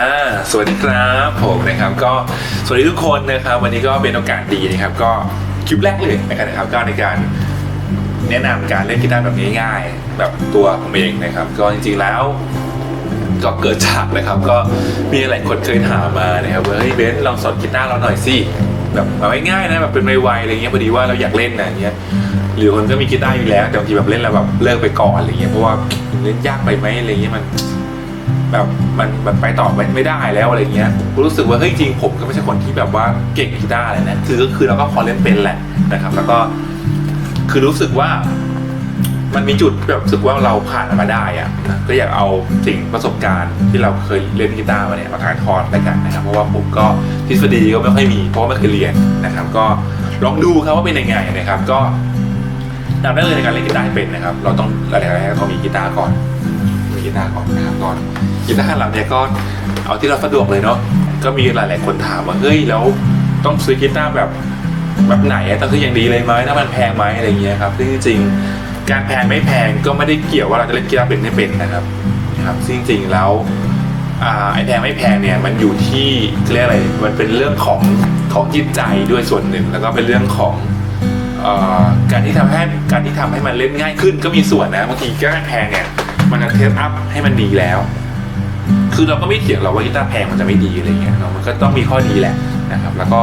อ่าสวัสดีครับผมนะครับ ก็สวัสดีทุกคนนะครับ วันนี้ก็เป็นโอกาสดีนะครับ ก็คลิปแรกเลยนะครับก็ในการแนะนำการเล่นกีตาร์แบบง่ายๆแบบตัวผมเองนะครับ ก็จริงๆแล้วก็เกิดจากนะครับ ก็มีหลายคนเคยถามมานะครับว่าเฮ้ยเบนลองสอนกีตาร์เราหน่อยสิแบบเอาง่ายๆนะแบบเป็นไวๆอะไรเงี้ยพอดีว่าเราอยากเล่นนะเงี้ยหรือคนก็มีกีตาร์อยู่แล้วแต่บางทีแบบเล่นแล้วแบบเลิกไปก่อนอะไรเงี้ยเพราะว่าเล่นยากไปไหมอะไรเงี้ยมัน แบบมันมันไปต่อไม่ไมได้แล้วอะไรเงี้ยผมรู้สึกว่าเฮ้ยจริงผมก็ไม่ใช่คนที่แบบว่าเก่งกีตาร์เลยนะคือก็คือเราก็พอเล่นเป็นแหละนะครับ แล้วก็คือรู้สึกว่ามันมีจุดแบบรู้สึกว่าเราผ่านมาได้อะนะก็อยากเอาสิ่งประสบการณ์ที่เราเคยเล่นกีตาร์มาเนี่ยมาถ่ายทอดแล้วกันนะครับ เพราะว่าผมก็ทฤษฎีก็ไม่ค่อยมี เพราะไม่เคยเรียนนะครับ ก็ลองดูครับว่าเป็นยังไงนะครับ ก็นำได้เลยในการเล่นกีตาร์เป็นนะครับ เราต้องหลายๆต้องมีกีตาร์ก่อน มีกีตาร์ก่อนนะครับก่อนกีตาร์เราเนี่ยก็เอาที่เราสะดวกเลยเนาะก็มีหลาย ๆ คนถามว่าเฮ้ยแล้วต้องซื้อกีตาร์แบบแบบไหนต้องซื้ออย่างดีเลยไหมถ้ามันแพงไหมอะไรเงี้ยครับซึ่งจริงๆการแพงไม่แพงก็ไม่ได้เกี่ยวว่าเราจะเล่นกีตาร์เป็นไม่เป็นนะครับนะครับซึ่งจริงๆแล้วไอ้แพงไม่แพงเนี่ยมันอยู่ที่เรียกอะไรมันเป็นเรื่องของของจิตใจด้วยส่วนหนึ่ง แล้วก็เป็นเรื่องของอการที่ทำให้การที่ทำให้มันเล่นง่ายขึ้นก็มีส่วนนะบางทีกีตาร์แพงเนี่ย มันจะเทสอัพให้มันดีแล้ว คือเราก็ไม่เถียงหรอกว่ากีตาร์แพงมันจะไม่ดีอะไรเงี้ยเนาะมันก็ต้องมีข้อดีแหละนะครับ แล้วก็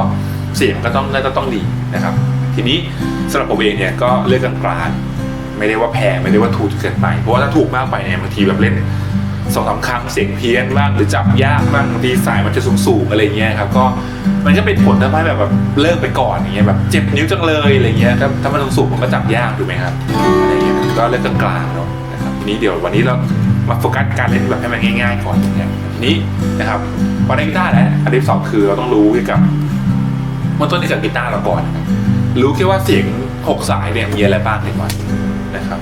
เสียงก็ต้องน่าจะต้องดีนะครับ ทีนี้สำหรับผมเองเนี่ยก็เลือกกลางๆไม่ได้ว่าแพงไม่ได้ว่าถูกเกินไป เพราะว่าถ้าถูกมากไปเนี่ยบางทีแบบเล่นสองสามครั้งเสียงเพี้ยนบ้างหรือจับยากบ้างบางทีสายมันจะสูงๆอะไรเงี้ยครับก็มันก็เป็นผลทำให้แบบแบบเลิกไปก่อนอย่างเงี้ยแบบเจ็บนิ้วจังเลยอะไรเงี้ยถ้าถ้ามันสูงมันก็จับยากถูกไหมครับอะไรเงี้ยก็เลือกกลางๆเนาะ นี้เดี๋ยววันนี้เรามาโฟกัสการเล่นแบบให้มันง่าย ๆ ก่อนนะครับทีนี้นะครับพอได้กีตาร์แล้วอันที่สองคือเราต้องรู้เกี่ยวกับมื่อต้นที่กับกีตาร์เราก่อน รู้แค่ว่าเสียงหกสายเนี่ยมีอะไรบ้างในวันนะครับ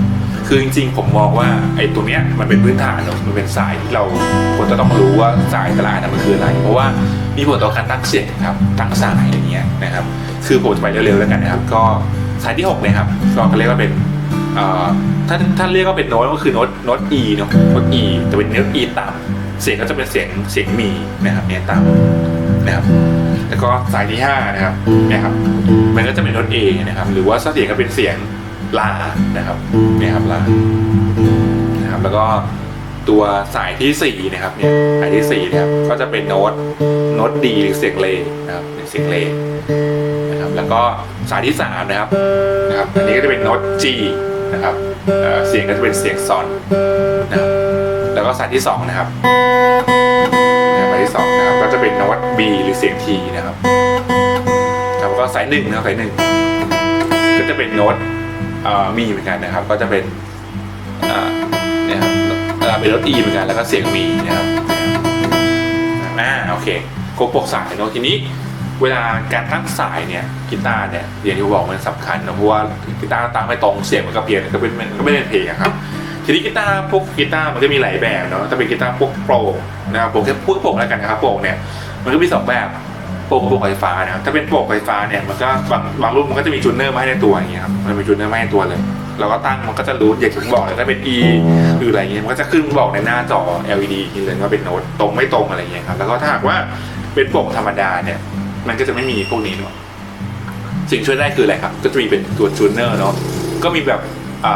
คือจริงๆ ผมมองว่าไอ้ตัวเนี้ยมันเป็นพื้นฐานเนอะมันเป็นสายที่เราควรจะต้องรู้ว่าสายแต่ละอันมันคืออะไร เพราะว่ามีผลต่อการตั้งเสียงครับ ตั้งสายอย่างเงี้ยนะครับ คือผมจะไปเร็วๆแล้วกันนะครับ ก็สายที่6เนี่ยครับก็เขาเรียกว่าเป็น เอ่อถ้าถ้าเรียกว่าเป็นโน้ตก็คือโน้ตโน้ต E เนาะโน้ต E แต่เป็นโน้ต E ต่ำเสียงก็จะเป็นเสียงเสียงมีนะครับเนี่ยต่ำนะครับแล้วก็สายที่5นะครับเนี่ยครับ มันก็จะเป็นโน้ต A นะครับ หรือว่าเสียงก็เป็นเสียงลานะครับเนี่ยครับลานะครับแล้วก็ตัวสายที่4นะครับเนี่ยสายที่4นะครับก็จะเป็นโน้ตโน้ตดีหรือเสียงเลนะครับเป็นเสียงเลนะครับ แล้วก็สายที่3นะครับนะครับอันนี้ก็จะเป็นโน้ต G นะครับเเสียงก็จะเป็นเสียงซอนนะครับแล้วก็สายที่2นะครับนะครับสายที่2นะครับก็จะเป็นโน้ต B หรือเสียง T นะครับครับแล้วก็สายหนึ่งนะครับสายหนึ่งก็จะเป็นโน้ตมีเหมือนกันนะครับ ก็จะเป็นเนี่ยครับเป็นโน้ตอีเหมือนกันแล้วก็เสียงมีนะครับอ่าโอเคครบปกสายเนาะทีนี้ เวลาการตั้งสายเนี่ยกีตาร์เนี่ยอย่างที่ผมบอกมันสำคัญนะเพราะว่ากีตาร์ตั้งไม่ตรงเสียงมันก็เปลี่ยนก็เป็นก็ไม่เป็นเพลงครับทีนี้กีตาร์พวกกีตาร์มันก็มีหลายแบบเนาะถ้าเป็นกีตาร์พวกโปร่งนะครับผมแค่พูดโปร่งแล้วกันนะครับโปร่งเนี่ยมันก็มีสองแบบโปร่งกับโปร่งไฟฟ้านะครับถ้าเป็นโปร่งไฟฟ้าเนี่ยมันก็บางบางรุ่นมันก็จะมีจูนเนอร์มาให้ในตัวอย่างเงี้ยครับมันมีจูนเนอร์มาให้ในตัวเลยเราก็ตั้งมันก็จะรู้อย่างที่ผมบอกเลยถ้าเป็น E หรืออะไรเงี้ยมันก็จะขึ้นบอกในหน้าจอ LED ทีเลยว่าเป็นโน้ตตรงไม่ตรงอะไรเงี้ยครับแล้วก็ถ้าหากว่าเป็นโปร่งธรรมดาเนี่ย มันก็จะไม่มีพวกนี้เนาะสิ่งช่วยได้คืออะไรครับ ก็จะมีเป็นตัวจูเนอร์เนาะก็มีแบบ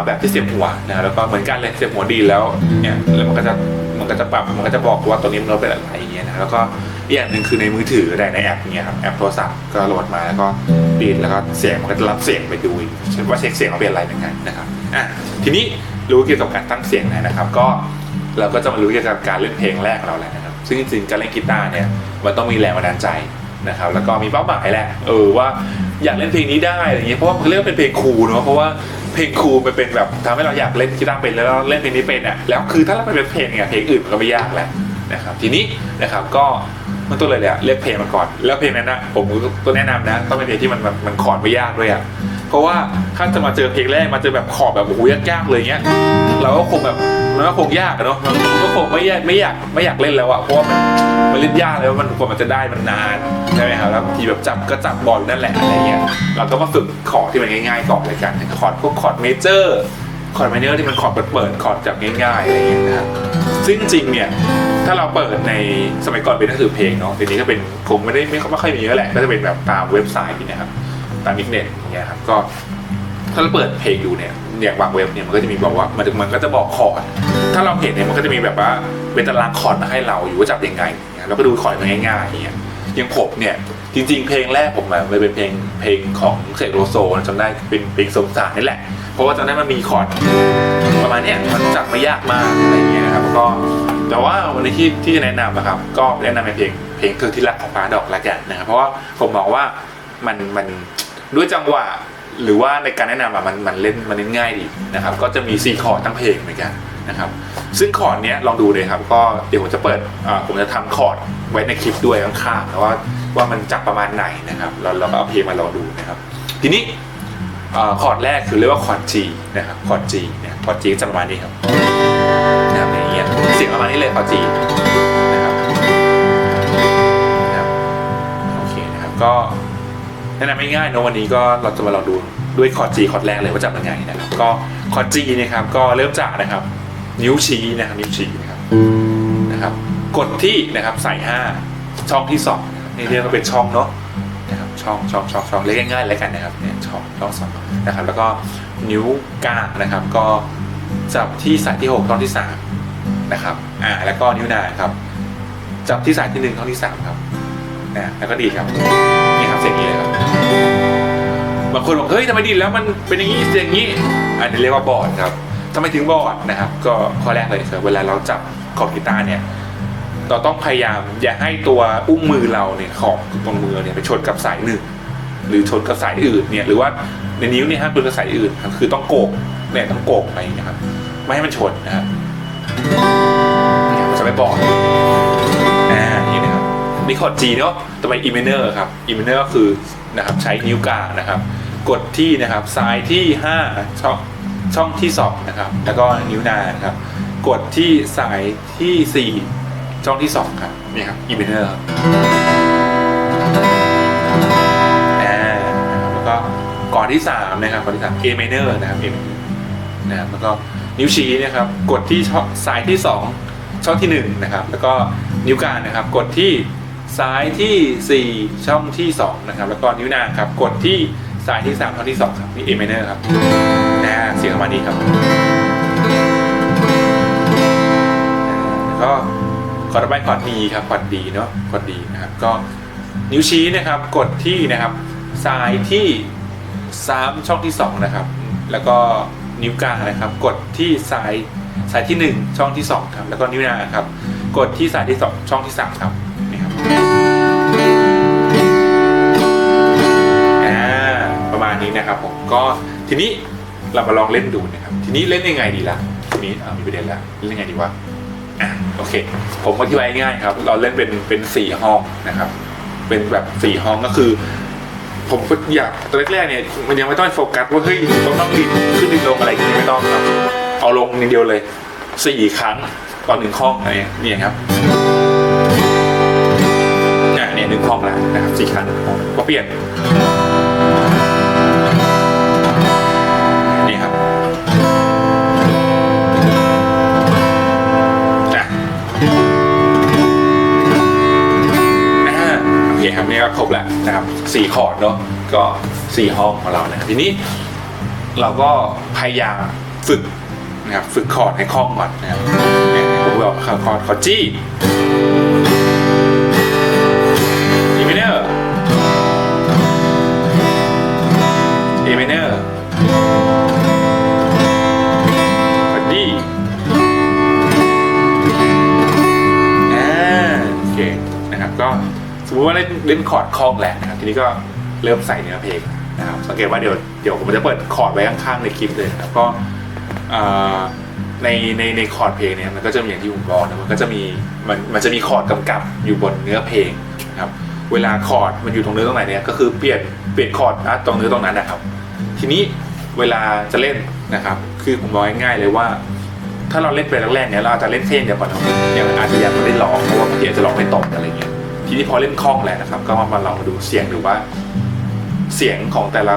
แบบที่เสียบหัวนะแล้วก็เหมือนกันเลยเสียบหัวดีแล้วเนี่ยแล้วมันก็จะมันก็จะปรับมันก็จะบอกว่าตัวนี้มันเป็นอะไรอย่างเงี้ยนะแล้วก็อีกอย่างหนึ่งคือในมือถือได้ในแอปอย่างเงี้ยครับแอปโทรศัพท์ก็โหลดมาแล้วก็ดีดแล้วก็เสียงมันก็จะรับเสียงไปดูว่าเช็คเสียงว่าเป็นอะไรเหมือนกันนะครับอะทีนี้รู้เกี่ยวกับการตั้งเสียงนะครับ ก็เราก็จะมารู้เกี่ยวกับการเล่นเพลงแรกเราแหล้วนะครับซึ่งจริงๆการเล่นกีตาร์เนี่ยมันต้องมีแรงบันดาลใจ นะครับแล้วก็มีเป้าหมายแหละเออว่าอยากเล่นเพลงนี้ได้อะไรเงี้ยเพราะว่าเรียกเป็นเพลงครูเนาะเพราะว่าเพลงครูมันเป็นแบบทำให้เราอยากเล่นกีตาร์เป็นแล้วเราเล่นเพลงนี้เป็นอะแล้วคือถ้าเราไปเป็นเพลงเนี่ยเพลงอื่นมันก็ไม่ยากแหละนะครับทีนี้นะครับก็มันตัวเลยเละเลือกเพลงมาก่อน แล้วเพลงนั้นนะผมตัวแนะนำนะ ต้องเป็นเพลงที่มันมันคอร์ดไม่ยากด้วยอะ เพราะว่าถ้าจะมาเจอเพลงแรกมาเจอแบบคอร์ดแบบโอ้โหยากๆเลยเงี้ยเราก็คงแบบมันก็คงยากอะเนาะมันก็คงไม่อยากไม่อยากไม่อยากเล่นแล้วอะเพราะว่ามันมันเล่นยากเลยมันกว่ามันจะได้มันนานใช่ไหมครับแล้วบางทีแบบจับก็จับบอลนั่นแหละอะไรเงี้ยเราก็มาฝึกคอดที่มันง่ายๆก่อนเลยกันคอร์ดพวกคอร์ดเมเจอร์คอร์ดไมเนอร์ที่มันคอร์ดเปิดๆคอร์ดจับง่ายๆอะไรเงี้ยนะครับซึ่งจริงเนี่ยถ้าเราเปิดในสมัยก่อนเป็นหนังสือเพลงเนาะเดี๋ยวนี้ก็เป็นคงไม่ได้ไม่ไม่ค่อยมีแล้วแหละก็จะเป็นแบบตามเว็บไซต์นะครับ ตามอินเทอร์เน็ตอย่างเงี้ยครับก็ถ้าเราเปิดเพลงดูเนี่ยอย่างบางเว็บเนี่ยมันก็จะมีบอกว่ามันมันก็จะบอกคอร์ดถ้าเราเห็นเนี่ยมันก็จะมีแบบว่าเป็นตารางคอร์ดมาให้เราอยู่ว่าจับยังไงเราก็ดูคอร์ดมาง่ายๆอย่างเงี้ยอย่างผมเนี่ยจริง ๆ เพลงแรกผมอะมันเป็นเพลงเพลงของเสกโลโซจำได้เป็นเพลงสงสารนี่แหละ เพราะว่าตอนนั้นมันมีคอร์ดประมาณเนี้ยมันจับไม่ยากมากอะไรเงี้ยนะครับก็แต่ว่าวันนี้ที่ที่จะแนะนำนะครับ ก็แนะนำเป็นเพลงเพลงเธอที่รักของฟ้าดอกละกันนะครับเพราะว่าผมมองว่ามันมัน ด้วยจังหวะหรือว่าในการแนะนำอะมันมันเล่นมันเล่นง่ายดีนะครับ ก็จะมี 4 คอร์ดทั้งเพลงเหมือนกันนะครับ ซึ่งคอร์ดเนี้ยลองดูเลยครับ ก็เดี๋ยวผมจะเปิดอ่าผมจะทำคอร์ดไว้ในคลิปด้วยข้างๆแล้วว่าว่ามันจับประมาณไหนนะครับเราเราก็เอาเพลงมาลองดูนะครับ ทีนี้อ่าคอร์ดแรกคือเรียกว่าคอร์ด G นะครับคอร์ด G เนี่ยคอร์ด G จะประมาณนี้ครับนะครับอย่างเงี้ยเสียงประมาณนี้เลยคอร์ด G นะครับนะครับโอเคนะครับก็ แนะนำไม่ง่ายๆเนอะวันนี้ก็เราจะมาลองดูด้วยคอร์ด G คอร์ดแรกเลยว่าจับยังไงนะครับ ก็คอร์ด G นะครับก็เริ่มจากนะครับ นิ้วชี้นะครับนิ้วชี้นะครับนะครับกดที่นะครับใส่5ช่องที่2นะครับนี่เรียกว่าเป็นช่องเนาะนะครับช่องช่องช่องช่องเรียกง่ายๆแล้วกันนะครับเนี่ยช่องช่องสองนะครับแล้วก็นิ้วกลางนะครับ ก็จับที่สายที่6ช่องที่3นะครับอ่าแล้วก็นิ้วนางครับจับที่สายที่1ช่องที่3ครับนะแล้วก็ดีครับนี่ครับเสียงนี้เลยครับ บางคนบอกเฮ้ยทำไมดีดแล้วมันเป็นอย่างนี้เสียงอย่างนี้ อันนี้เรียกว่าบอดครับทำไมถึงบอดนะครับ ก็ข้อแรกเลยคือเวลาเราจับคอมพิวเตอร์เนี่ยเราต้องพยายามอย่าให้ตัวอุ้งมือเราเนี่ยของตรงมือเนี่ยไปชนกับสายหนึ่งหรือชนกับสายอื่นเนี่ยหรือว่าในนิ้วเนี่ยฮะชนกับสายอื่นครับคือต้องโกกเนี่ยต้องโกกไปนะครับไม่ให้มันชนนะครับเนี่ยมันจะไม่บอดอ่านี่นะครับนี่คอร์ด G เนาะต่อไป E minor ครับ E minor ก็คือ นะครับใช้นิ้วกลางนะครับ กดที่นะครับซ้ายที่ 5 ช่องช่องที่2นะครับแล้วก็นิ้วนางนครับ กดที่สายทีสี่ 4 ช่องที่ 2 ครับนี่ครับ E minor ครับอ่านะครับแล้วก็ก่อนที่ 3 นะครับก่อนที่3 A minor นะครับ A minor นะครับแล้วก็นิ้วชี้นะครับ กดที่ช่องสายที่ 2 ช่องที่ 1 นะครับ แล้วก็นิ้วกลางนะครับ กดที่ ซ้ายที่ 4 ช่องที่ 2 นะครับ แล้วก็นิ้วนางครับ กดที่สายที่ 3 ช่องที่ 2 ครับนี่ A minor ครับนะเสียงประมาณนี้ครับแล้วก็คอร์ดไปคอร์ด D ครับคอร์ด D เนาะคอร์ด D นะครับ ก็นิ้วชี้นะครับ กดที่นะครับสายที่ 3 ช่องที่ 2 นะครับ แล้วก็นิ้วกลางนะครับ กดที่สายสายที่ 1 ช่องที่ 2 ครับ แล้วก็นิ้วนางครับ กดที่สายที่ 2 ช่องที่ 3 ครับ นี้นะครับผมก็ทีนี้เรามาลองเล่นดูนะครับทีนี้เล่นยังไงดีล่ะทีนี้มีประเด็นแล้วเล่นยังไงดีวะอะโอเค ผมอธิบายง่ายครับ เราเล่นเป็นเป็นสี่ห้องนะครับ เป็นแบบสี่ห้องก็คือ ผมก็อยากตอนแรกๆเนี่ยมันยังไม่ต้องโฟกัสว่าเฮ้ยต้องต้องดินขึ้นดินลงอะไรอย่างนี้ไม่ต้องครับ เอาลงอย่างเดียวเลยสี่ครั้งต่อหนึ่งห้องอะไรอย่างเงี้ยเนี่ยครับเนี่ยหนึ่งห้องแล้วนะครับสี่ครั้งก็เปลี่ยน ครบแล้วนะครับสี่คอร์ดเนาะก็สี่ห้องของเรานะครับทีนี้เราก็พยายามฝึกนะครับฝึกคอร์ดให้คล่องก่อนนะครับเนี่ยผมบอกคอร์ดคอร์ดจี้ มมติว่าเล่นเล่นคอร์ดคล่องแหล้วนะครับทีนี้ก็เริ่มใส่เนื้อเพลงนะครับสังเกตว่าเดี๋ยวเดี๋ยวผมจะเปิดคอร์ดไว้ข้างๆในคลิปเลยนะครับก็ในในในคอร์ดเพลงเนี่ยมันก็จะมีอย่างที่ผมบอกนะมันก็จะมีมันมันจะมีคอร์ดกำกับอยู่บนเนื้อเพลงนะครับเวลาคอร์ดมันอยู่ตรงเนื้อตรงไหนเนี่ยก็คือเปลี่ยนเปลี่ยนคอร์ดนะตรงเนื้อตรงนั้นนะครับ ทีนี้เวลาจะเล่นนะครับ คือผมบอกง่ายๆเลยว่า ถ้าเราเล่นไปแรกๆเนี่ยเราอาจจะเล่นเพลงเดียวก่อนเนอะยังอาจจะยังไม่ได้ร้องเพราะว่าบางทีอาจจะร้องไม่ตรงอะไรเงี้ย ทีนี้พอเล่นคล่องแล้วนะครับ ก็มาลองมาดูเสียงดูว่า เสียงของแต่ละ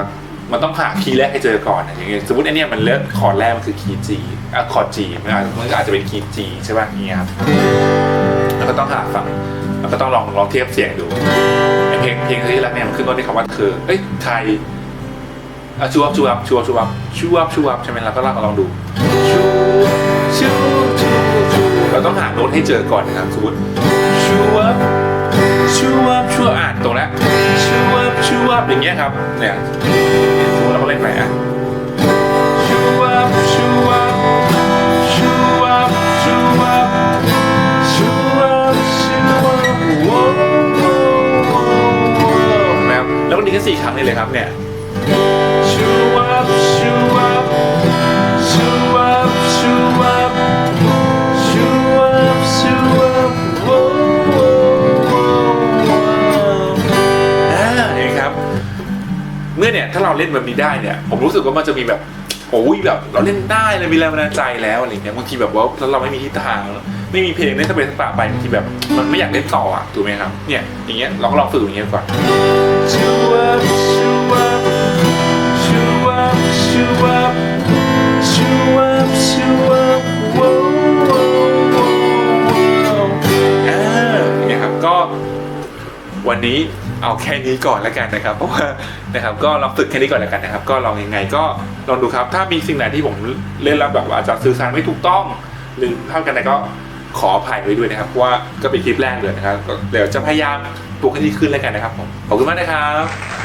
มันต้องหาคีย์แรกให้เจอก่อนอย่างเงี้ยสมมติอันเนี้ยมันเลือกคอร์ดแรกมันคือคีย์ G อะคอร์ด G มันอาจมันก็อาจจะเป็นคีย์ G ใช่ป่ะเงี้ยครับแล้วก็ต้องหาฟังแล้วก็ต้องลองลองเทียบเสียงดูเพลงเพลงที่แรกเนี่ยมันขึ้นต้นด้วยคำว่าคือเอ้ยไทยอะชูอัพชูอัพชูอัพชูอัพชูอัพชูอัพใช่ไหมแล้วก็ลองลองดูชูชูชูชูเราต้องหาโน้ตให้เจอก่อนนะครับสมมติชูอัพชู วับชูอ่านตรงแล้วชูวับชูวับอย่างเงี้ยครับเนี่ยสมมติเราก็เล่นไปอะชูวับชูวับชูวับชูวับชูวับชูวับโว้วโว้วโว้วโว้วนะครับแล้วก็ดีแค่สี่ครั้งนี่เลยครับเนี่ย ถ้าเราเล่นแบบนี้ได้เนี่ย ผมรู้สึกว่ามันจะมีแบบโอ้ยแบบเราเล่นได้เลยมีแรงบันดาลใจแล้วอะไรเงี้ยบางทีแบบว่าเราไม่มีทิศทาง ไม่มีเพลงเล่นสเปซสปะไปบางทีแบบ มันไม่อยากเล่นต่ออะถูกไหมครับเนี่ยอย่างเงี้ยลองลองฝึกอย่างเงี้ยก่อนชูวับชูวับชูวับชูวับชูวับชูวับว้าวอ่าเงี้ยครับก็วันนี้ เอาแค่นี้ก่อนแล้วกันนะครับเพราะว่านะครับก็ลองฝึกแค่นี้ก่อนแล้วกันนะครับ ก็ลองยังไงก็ลองดูครับ ถ้ามีสิ่งไหนที่ผมเล่นแล้วแบบว่าอาจจะสื่อสารไม่ถูกต้อง หรือเท่ากันไหนก็ขออภัยไว้ด้วยนะครับเพราะว่าก็เป็นคลิปแรกเลยนะครับเดี๋ยวจะพยายามปลุกให้ดีขึ้นแล้วกันนะครับผมขอบคุณมากนะครับ